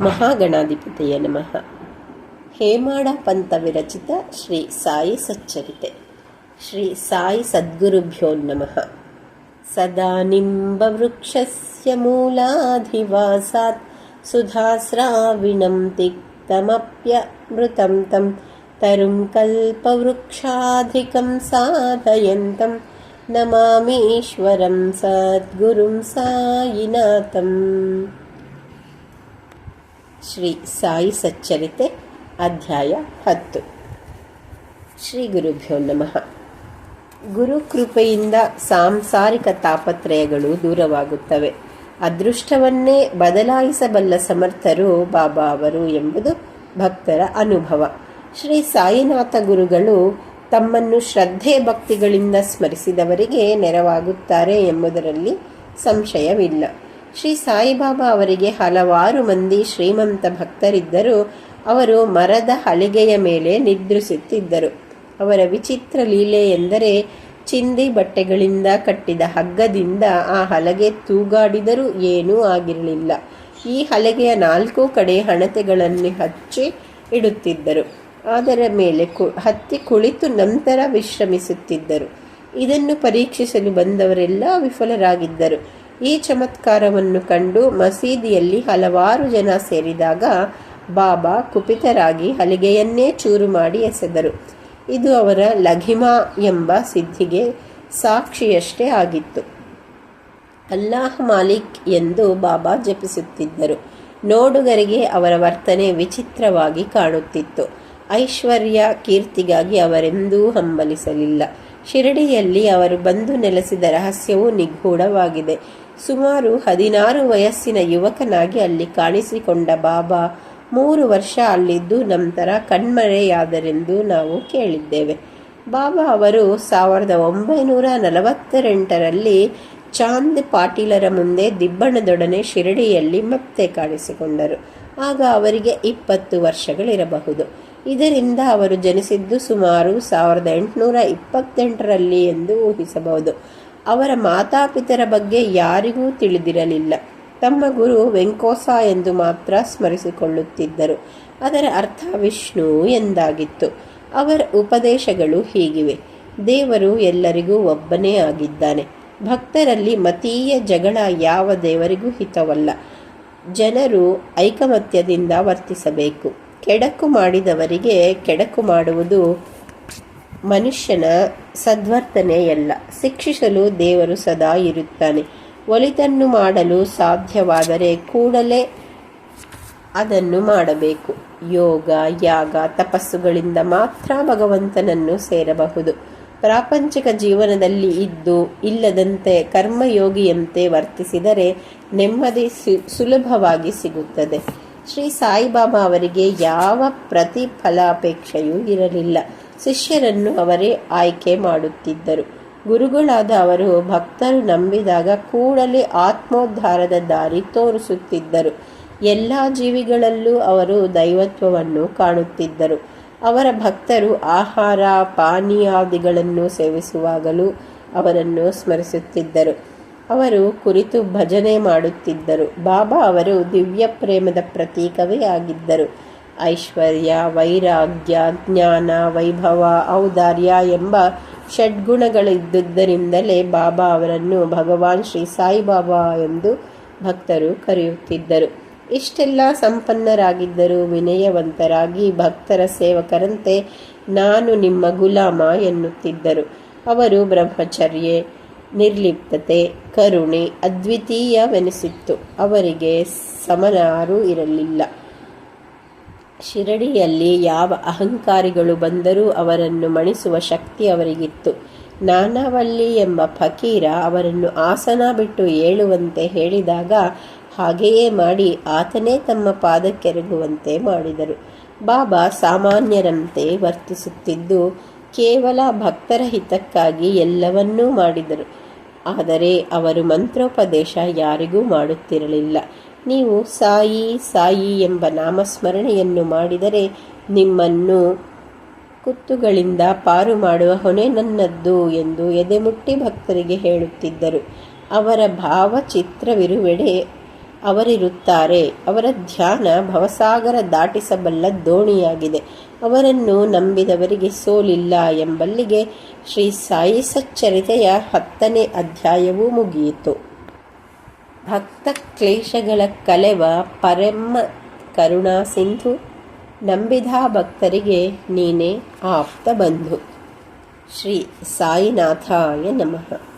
महागणाधिपतये नमः। हेमाणपन्तविरचित श्री साई सच्चरिते। श्री साई सद्गुरुभ्योन्नमः सदा निम्बवृक्षस्य मूलाधिवासात् सुधास्राविणं तिक्तमप्यमृतं तं तरुं कल्पवृक्षाधिकं साधयन्तं नमामीश्वरं सद्गुरुं सायिनाथम्। ಶ್ರೀ ಸಾಯಿ ಸಚ್ಚರಿತೆ, ಅಧ್ಯಾಯ ಹತ್ತು. ಶ್ರೀ ಗುರುಭ್ಯೋ ನಮಃ. ಗುರು ಕೃಪೆಯಿಂದ ಸಾಂಸಾರಿಕ ತಾಪತ್ರಯಗಳು ದೂರವಾಗುತ್ತವೆ. ಅದೃಷ್ಟವನ್ನೇ ಬದಲಾಯಿಸಬಲ್ಲ ಸಮರ್ಥರು ಬಾಬಾ ಅವರು ಎಂಬುದು ಭಕ್ತರ ಅನುಭವ. ಶ್ರೀ ಸಾಯಿನಾಥ ಗುರುಗಳು ತಮ್ಮನ್ನು ಶ್ರದ್ಧೆ ಭಕ್ತಿಗಳಿಂದ ಸ್ಮರಿಸಿದವರಿಗೆ ನೆರವಾಗುತ್ತಾರೆ ಎಂಬುದರಲ್ಲಿ ಸಂಶಯವಿಲ್ಲ. ಶ್ರೀ ಸಾಯಿಬಾಬಾ ಅವರಿಗೆ ಹಲವಾರು ಮಂದಿ ಶ್ರೀಮಂತ ಭಕ್ತರಿದ್ದರೂ ಅವರು ಮರದ ಹಲಿಗೆಯ ಮೇಲೆ ನಿದ್ರಿಸುತ್ತಿದ್ದರು. ಅವರ ವಿಚಿತ್ರ ಲೀಲೆ ಎಂದರೆ ಚಿಂದಿ ಬಟ್ಟೆಗಳಿಂದ ಕಟ್ಟಿದ ಹಗ್ಗದಿಂದ ಆ ಹಲಗೆ ತೂಗಾಡಿದರೂ ಏನೂ ಆಗಿರಲಿಲ್ಲ. ಈ ಹಲಗೆಯ ನಾಲ್ಕು ಕಡೆ ಹಣತೆಗಳನ್ನು ಹಚ್ಚಿ ಇಡುತ್ತಿದ್ದರು. ಅದರ ಮೇಲೆ ಕು, ಹತ್ತಿ ಕುಳಿತು ನಂತರ ವಿಶ್ರಮಿಸುತ್ತಿದ್ದರು. ಇದನ್ನು ಪರೀಕ್ಷಿಸಲು ಬಂದವರೆಲ್ಲ ವಿಫಲರಾಗಿದ್ದರು. ಈ ಚಮತ್ಕಾರವನ್ನು ಕಂಡು ಮಸೀದಿಯಲ್ಲಿ ಹಲವಾರು ಜನ ಸೇರಿದಾಗ ಬಾಬಾ ಕುಪಿತರಾಗಿ ಹಲಿಗೆಯನ್ನೇ ಚೂರು ಮಾಡಿ ಎಸೆದರು. ಇದು ಅವರ ಲಘಿಮಾ ಎಂಬ ಸಿದ್ಧಿಗೆ ಸಾಕ್ಷಿಯಷ್ಟೇ ಆಗಿತ್ತು. ಅಲ್ಲಾಹ್ ಮಾಲಿಕ್ ಎಂದು ಬಾಬಾ ಜಪಿಸುತ್ತಿದ್ದರು. ನೋಡುಗರಿಗೆ ಅವರ ವರ್ತನೆ ವಿಚಿತ್ರವಾಗಿ ಕಾಣುತ್ತಿತ್ತು. ಐಶ್ವರ್ಯ ಕೀರ್ತಿಗಾಗಿ ಅವರೆಂದೂ ಹಂಬಲಿಸಲಿಲ್ಲ. ಶಿರಡಿಯಲ್ಲಿ ಅವರು ಬಂದು ನೆಲೆಸಿದ ರಹಸ್ಯವು ನಿಗೂಢವಾಗಿದೆ. ಸುಮಾರು ಹದಿನಾರು ವಯಸ್ಸಿನ ಯುವಕನಾಗಿ ಅಲ್ಲಿ ಕಾಣಿಸಿಕೊಂಡ ಬಾಬಾ ಮೂರು ವರ್ಷ ಅಲ್ಲಿದ್ದು ನಂತರ ಕಣ್ಮರೆಯಾದರೆಂದು ನಾವು ಕೇಳಿದ್ದೇವೆ. ಬಾಬಾ ಅವರು ಸಾವಿರದ ಒಂಬೈನೂರ ನಲವತ್ತೆಂಟರಲ್ಲಿ ಚಾಂದ್ ಪಾಟೀಲರ ಮುಂದೆ ದಿಬ್ಬಣದೊಡನೆ ಶಿರಡಿಯಲ್ಲಿ ಮತ್ತೆ ಕಾಣಿಸಿಕೊಂಡರು. ಆಗ ಅವರಿಗೆ ಇಪ್ಪತ್ತು ವರ್ಷಗಳಿರಬಹುದು. ಇದರಿಂದ ಅವರು ಜನಿಸಿದ್ದು ಸುಮಾರು ಸಾವಿರದ ಎಂಟುನೂರ ಇಪ್ಪತ್ತೆಂಟರಲ್ಲಿ ಎಂದು ಊಹಿಸಬಹುದು. ಅವರ ಮಾತಾಪಿತರ ಬಗ್ಗೆ ಯಾರಿಗೂ ತಿಳಿದಿರಲಿಲ್ಲ. ತಮ್ಮ ಗುರು ವೆಂಕೋಸ ಎಂದು ಮಾತ್ರ ಸ್ಮರಿಸಿಕೊಳ್ಳುತ್ತಿದ್ದರು. ಅದರ ಅರ್ಥ ವಿಷ್ಣು ಎಂದಾಗಿತ್ತು. ಅವರ ಉಪದೇಶಗಳು ಹೀಗಿವೆ. ದೇವರು ಎಲ್ಲರಿಗೂ ಒಬ್ಬನೇ ಆಗಿದ್ದಾನೆ. ಭಕ್ತರಲ್ಲಿ ಮತೀಯ ಜಗಳ ಯಾವ ದೇವರಿಗೂ ಹಿತವಲ್ಲ. ಜನರು ಐಕಮತ್ಯದಿಂದ ವರ್ತಿಸಬೇಕು. ಕೆಡಕು ಮಾಡಿದವರಿಗೆ ಕೆಡಕು ಮಾಡುವುದು ಮನುಷ್ಯನ ಸದ್ವರ್ತನೆಯಲ್ಲ. ಶಿಕ್ಷಿಸಲು ದೇವರು ಸದಾ ಇರುತ್ತಾನೆ. ಒಲಿತನ್ನು ಮಾಡಲು ಸಾಧ್ಯವಾದರೆ ಕೂಡಲೇ ಅದನ್ನು ಮಾಡಬೇಕು. ಯೋಗ, ಯಾಗ, ತಪಸ್ಸುಗಳಿಂದ ಮಾತ್ರ ಭಗವಂತನನ್ನು ಸೇರಬಹುದು. ಪ್ರಾಪಂಚಿಕ ಜೀವನದಲ್ಲಿ ಇದ್ದು ಇಲ್ಲದಂತೆ ಕರ್ಮಯೋಗಿಯಂತೆ ವರ್ತಿಸಿದರೆ ನೆಮ್ಮದಿ ಸುಲಭವಾಗಿ ಸಿಗುತ್ತದೆ. ಶ್ರೀ ಸಾಯಿಬಾಬಾ ಅವರಿಗೆ ಯಾವ ಪ್ರತಿಫಲಾಪೇಕ್ಷೆಯೂ ಇರಲಿಲ್ಲ. ಶಿಷ್ಯರನ್ನು ಅವರೇ ಆಯ್ಕೆ ಮಾಡುತ್ತಿದ್ದರು. ಗುರುಗಳಾದ ಅವರು ಭಕ್ತರು ನಂಬಿದಾಗ ಕೂಡಲೇ ಆತ್ಮೋದ್ಧಾರದ ದಾರಿ ತೋರಿಸುತ್ತಿದ್ದರು. ಎಲ್ಲ ಜೀವಿಗಳಲ್ಲೂ ಅವರು ದೈವತ್ವವನ್ನು ಕಾಣುತ್ತಿದ್ದರು. ಅವರ ಭಕ್ತರು ಆಹಾರ ಪಾನೀಯಾದಿಗಳನ್ನು ಸೇವಿಸುವಾಗಲೂ ಅವರನ್ನು ಸ್ಮರಿಸುತ್ತಿದ್ದರು. ಅವರು ಕುರಿತು ಭಜನೆ ಮಾಡುತ್ತಿದ್ದರು. ಬಾಬಾ ಅವರು ದಿವ್ಯ ಪ್ರೇಮದ ಪ್ರತೀಕವೇ ಆಗಿದ್ದರು. ಐಶ್ವರ್ಯ, ವೈರಾಗ್ಯ, ಜ್ಞಾನ, ವೈಭವ, ಔದಾರ್ಯ ಎಂಬ ಷಡ್ಗುಣಗಳಿದ್ದುದರಿಂದಲೇ ಬಾಬಾ ಅವರನ್ನು ಭಗವಾನ್ ಶ್ರೀ ಸಾಯಿಬಾಬಾ ಎಂದು ಭಕ್ತರು ಕರೆಯುತ್ತಿದ್ದರು. ಇಷ್ಟೆಲ್ಲ ಸಂಪನ್ನರಾಗಿದ್ದರೂ ವಿನಯವಂತರಾಗಿ ಭಕ್ತರ ಸೇವಕರಂತೆ ನಾನು ನಿಮ್ಮ ಗುಲಾಮ ಎನ್ನುತ್ತಿದ್ದರು. ಅವರು ಬ್ರಹ್ಮಚರ್ಯೆ, ನಿರ್ಲಿಪ್ತತೆ, ಕರುಣೆ, ಅದ್ವಿತೀಯವೆನಿಸಿತ್ತು. ಅವರಿಗೆ ಸಮನಾರೂ ಇರಲಿಲ್ಲ. ಶಿರಡಿಯಲ್ಲಿ ಯಾವ ಅಹಂಕಾರಿಗಳು ಬಂದರೂ ಅವರನ್ನು ಮಣಿಸುವ ಶಕ್ತಿ ಅವರಿಗಿತ್ತು. ನಾನಾವಲ್ಲಿ ಎಂಬ ಫಕೀರ ಅವರನ್ನು ಆಸನ ಬಿಟ್ಟು ಏಳುವಂತೆ ಹೇಳಿದಾಗ ಹಾಗೆಯೇ ಮಾಡಿ ಆತನೇ ತಮ್ಮ ಪಾದಕ್ಕೆರಗುವಂತೆ ಮಾಡಿದರು. ಬಾಬಾ ಸಾಮಾನ್ಯರಂತೆ ವರ್ತಿಸುತ್ತಿದ್ದು ಕೇವಲ ಭಕ್ತರ ಹಿತಕ್ಕಾಗಿ ಎಲ್ಲವನ್ನೂ ಮಾಡಿದರು. ಆದರೆ ಅವರು ಮಂತ್ರೋಪದೇಶ ಯಾರಿಗೂ ಮಾಡುತ್ತಿರಲಿಲ್ಲ. ನೀವು ಸಾಯಿ ಸಾಯಿ ಎಂಬ ನಾಮಸ್ಮರಣೆಯನ್ನು ಮಾಡಿದರೆ ನಿಮ್ಮನ್ನು ಕುತ್ತುಗಳಿಂದ ಪಾರು ಮಾಡುವ ಹೊಣೆ ನನ್ನದ್ದು ಎಂದು ಎದೆಮುಟ್ಟಿ ಭಕ್ತರಿಗೆ ಹೇಳುತ್ತಿದ್ದರು. ಅವರ ಭಾವಚಿತ್ರವಿರುವೆಡೆ ಅವರಿರುತ್ತಾರೆ. ಅವರ ಧ್ಯಾನ ಭವಸಾಗರ ದಾಟಿಸಬಲ್ಲ ದೋಣಿಯಾಗಿದೆ. ಅವರನ್ನು ನಂಬಿದವರಿಗೆ ಸೋಲಿಲ್ಲ ಎಂಬಲ್ಲಿಗೆ ಶ್ರೀ ಸಾಯಿ ಸಚ್ಚರಿತೆಯ ಹತ್ತನೇ ಅಧ್ಯಾಯವೂ ಮುಗಿಯಿತು. ಭಕ್ತ ಕ್ಲೇಶಗಳ ಕಲೆವ ಪರಮ ಕರುಣಾ ಸಿಂಧು ನಂಬಿದ ಭಕ್ತರಿಗೆ ನೀನೇ ಆಪ್ತ ಬಂಧು. ಶ್ರೀ ಸಾಯಿನಾಥಾಯ ನಮಃ.